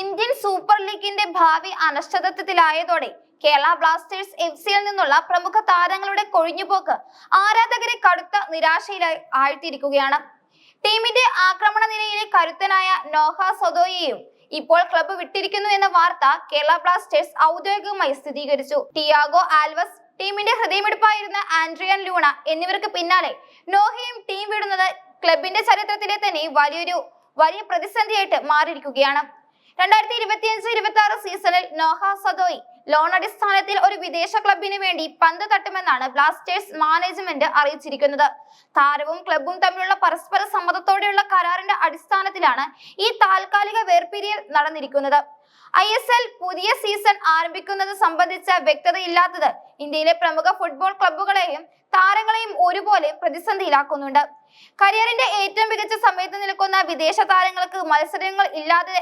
Indian super ലീഗിന്റെ ഭാവി അനിശ്ചിതത്വത്തിലായതോടെ Kerala Blasters F സിയിൽ നിന്നുള്ള പ്രമുഖ താരങ്ങളുടെ കൊഴിഞ്ഞുപോക്ക് ആരാധകരെ കടുത്ത നിരാശയിലായി ആഴ്ത്തിയിരിക്കുകയാണ്. ടീമിന്റെ ആക്രമണ നിരയിലെ കരുത്തനായ നോഹ സൊദോയെയും ഇപ്പോൾ ക്ലബ്ബ് വിട്ടിരിക്കുന്നു എന്ന വാർത്ത കേരള ബ്ലാസ്റ്റേഴ്സ് ഔദ്യോഗികമായി സ്ഥിരീകരിച്ചു. ടിയാഗോ ആൽവസ് ടീമിന്റെ ഹൃദയമെടുപ്പായിരുന്ന ആൻഡ്രിയൻ ലൂണ എന്നിവർക്ക് പിന്നാലെ നോഹയും ടീം വിടുന്നത് ക്ലബിന്റെ ചരിത്രത്തിലെ തന്നെ വലിയൊരു വലിയ പ്രതിസന്ധിയായിട്ട് മാറിയിരിക്കുകയാണ്. രണ്ടായിരത്തി ഇരുപത്തിയഞ്ച് ഇരുപത്തി ആറ് സീസണിൽ നോഹ സദോയി ലോൺ അടിസ്ഥാനത്തിൽ ഒരു വിദേശ ക്ലബിന് വേണ്ടി പന്ത് തട്ടുമെന്നാണ് ബ്ലാസ്റ്റേഴ്സ് മാനേജ്മെന്റ് അറിയിച്ചിരിക്കുന്നത്. താരവും ക്ലബും തമ്മിലുള്ള പരസ്പര സമ്മതത്തോടെയുള്ള കരാറിന്റെ അടിസ്ഥാനത്തിലാണ് ഈ താൽക്കാലിക വേർപിരിയൽ നടന്നിരിക്കുന്നത്. ഐ എസ് എൽ പുതിയ സീസൺ ആരംഭിക്കുന്നത് സംബന്ധിച്ച വ്യക്തതയില്ലാത്തത് ഇന്ത്യയിലെ പ്രമുഖ ഫുട്ബോൾ ക്ലബ്ബുകളെയും താരങ്ങളെയും ഒരുപോലെ പ്രതിസന്ധിയിലാക്കുന്നുണ്ട്. കരിയറിന്റെ ഏറ്റവും മികച്ച സമയത്ത് നിൽക്കുന്ന വിദേശ താരങ്ങൾക്ക് മത്സരങ്ങൾ ഇല്ലാതെ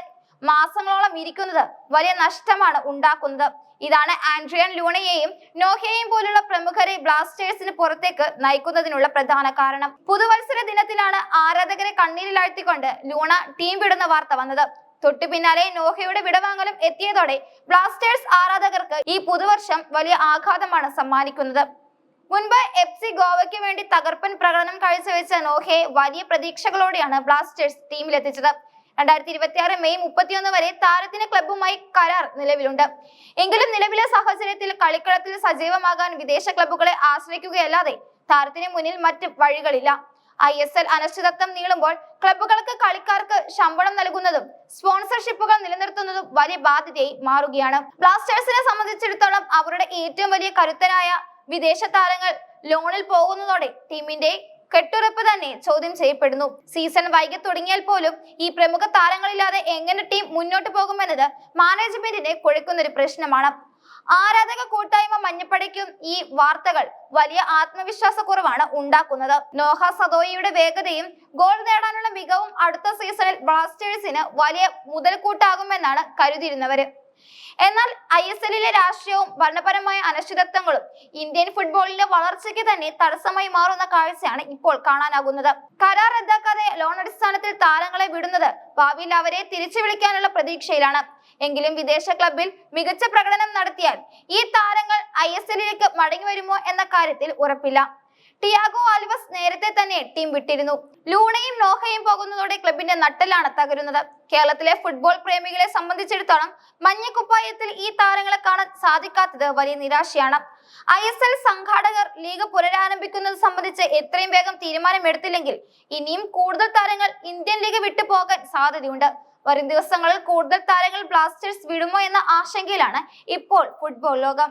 മാസങ്ങളോളം ഇരിക്കുന്നത് വലിയ നഷ്ടമാണ് ഉണ്ടാക്കുന്നത്. ഇതാണ് ആൻഡ്രിയൻ ലൂണയെയും നോഹയെയും പോലുള്ള പ്രമുഖരെ ബ്ലാസ്റ്റേഴ്സിന് പുറത്തേക്ക് നയിക്കുന്നതിനുള്ള പ്രധാന കാരണം. പുതുവത്സര ദിനത്തിലാണ് ആരാധകരെ കണ്ണീരിലാഴ്ത്തിക്കൊണ്ട് ലൂണ ടീം വിടുന്ന വാർത്ത വന്നത്. തൊട്ടു പിന്നാലെ നോഹയുടെ വിടവാങ്ങലും എത്തിയതോടെ ബ്ലാസ്റ്റേഴ്സ് ആരാധകർക്ക് ഈ പുതുവർഷം വലിയ ആഘാതമാണ് സമ്മാനിക്കുന്നത്. മുൻപ് എഫ് സി ഗോവയ്ക്ക് വേണ്ടി തകർപ്പൻ പ്രകടനം കാഴ്ചവെച്ച നോഹയെ വലിയ പ്രതീക്ഷകളോടെയാണ് ബ്ലാസ്റ്റേഴ്സ് ടീമിലെത്തിച്ചത് രണ്ടായിരത്തി ഇരുപത്തി ആറ് മെയ് മുപ്പത്തിയൊന്ന് വരെ താരത്തിന് ക്ലബ്ബുമായി കരാർ നിലവിലുണ്ട്. എങ്കിലും നിലവിലെ സാഹചര്യത്തിൽ കളിക്കളത്തിൽ സജീവമാകാൻ വിദേശ ക്ലബ്ബുകളെ ആശ്രയിക്കുകയല്ലാതെ താരത്തിന് മുന്നിൽ മറ്റ് വഴികളില്ല. ഐ എസ് എൽ അനിശ്ചിതത്വം നീളുമ്പോൾ ക്ലബ്ബുകൾക്ക് കളിക്കാർക്ക് ശമ്പളം നൽകുന്നതും സ്പോൺസർഷിപ്പുകൾ നിലനിർത്തുന്നതും വലിയ ബാധ്യതയായി മാറുകയാണ്. ബ്ലാസ്റ്റേഴ്സിനെ സംബന്ധിച്ചിടത്തോളം അവരുടെ ഏറ്റവും വലിയ കരുത്തരായ വിദേശ താരങ്ങൾ ലോണിൽ പോകുന്നതോടെ ടീമിന്റെ കെട്ടുറപ്പ് തന്നെ ചോദ്യം ചെയ്യപ്പെടുന്നു. സീസൺ വൈകി തുടങ്ങിയാൽ പോലും ഈ പ്രമുഖ താരങ്ങളില്ലാതെ എങ്ങനെ ടീം മുന്നോട്ട് പോകുമെന്നത് മാനേജ്മെന്റിനെ കുഴക്കുന്നൊരു പ്രശ്നമാണ്. ആരാധക കൂട്ടായ്മ മഞ്ഞപ്പടയ്ക്കും ഈ വാർത്തകൾ വലിയ ആത്മവിശ്വാസക്കുറവാണ് ഉണ്ടാക്കുന്നത്. നോഹ സദോയിയുടെ വേഗതയും ഗോൾ നേടാനുള്ള മികവും അടുത്ത സീസണിൽ ബ്ലാസ്റ്റേഴ്സിന് വലിയ മുതൽക്കൂട്ടാകുമെന്നാണ് കരുതിയിരുന്നവര്. എന്നാൽ ഐ എസ് എല്ലിലെ രാഷ്ട്രീയവും ഭരണപരമായ അനിശ്ചിതത്വങ്ങളും ഇന്ത്യൻ ഫുട്ബോളിന്റെ വളർച്ചയ്ക്ക് തന്നെ തടസ്സമായി മാറുന്ന കാഴ്ചയാണ് ഇപ്പോൾ കാണാനാകുന്നത്. കരാർ റദ്ദാക്കാതെ ലോൺ അടിസ്ഥാനത്തിൽ താരങ്ങളെ വിടുന്നത് ഭാവിയിൽ അവരെ തിരിച്ചു വിളിക്കാനുള്ള പ്രതീക്ഷയിലാണ്. എങ്കിലും വിദേശ ക്ലബിൽ മികച്ച പ്രകടനം നടത്തിയാൽ ഈ താരങ്ങൾ ഐ എസ് എല്ലിലേക്ക് മടങ്ങി വരുമോ എന്ന കാര്യത്തിൽ ഉറപ്പില്ല. ടിയാഗോ ആൽവസ് നേരത്തെ തന്നെ ടീം വിട്ടിരുന്നു. ലൂണയും നോഹയും പോകുന്നതോടെ ക്ലബിന്റെ നട്ടലാണ് തകരുന്നത്. കേരളത്തിലെ ഫുട്ബോൾ പ്രേമികളെ സംബന്ധിച്ചിടത്തോളം മഞ്ഞക്കുപ്പായത്തിൽ ഈ താരങ്ങളെ കാണാൻ സാധിക്കാത്തത് വലിയ നിരാശയാണ്. ഐ എസ് എൽ സംഘാടകർ ലീഗ് പുനരാരംഭിക്കുന്നത് സംബന്ധിച്ച് എത്രയും വേഗം തീരുമാനമെടുത്തില്ലെങ്കിൽ ഇനിയും കൂടുതൽ താരങ്ങൾ ഇന്ത്യൻ ലീഗ് വിട്ടു പോകാൻ സാധ്യതയുണ്ട്. വരും ദിവസങ്ങളിൽ കൂടുതൽ താരങ്ങൾ ബ്ലാസ്റ്റേഴ്സ് വിടുമോ എന്ന ആശങ്കയിലാണ് ഇപ്പോൾ ഫുട്ബോൾ ലോകം.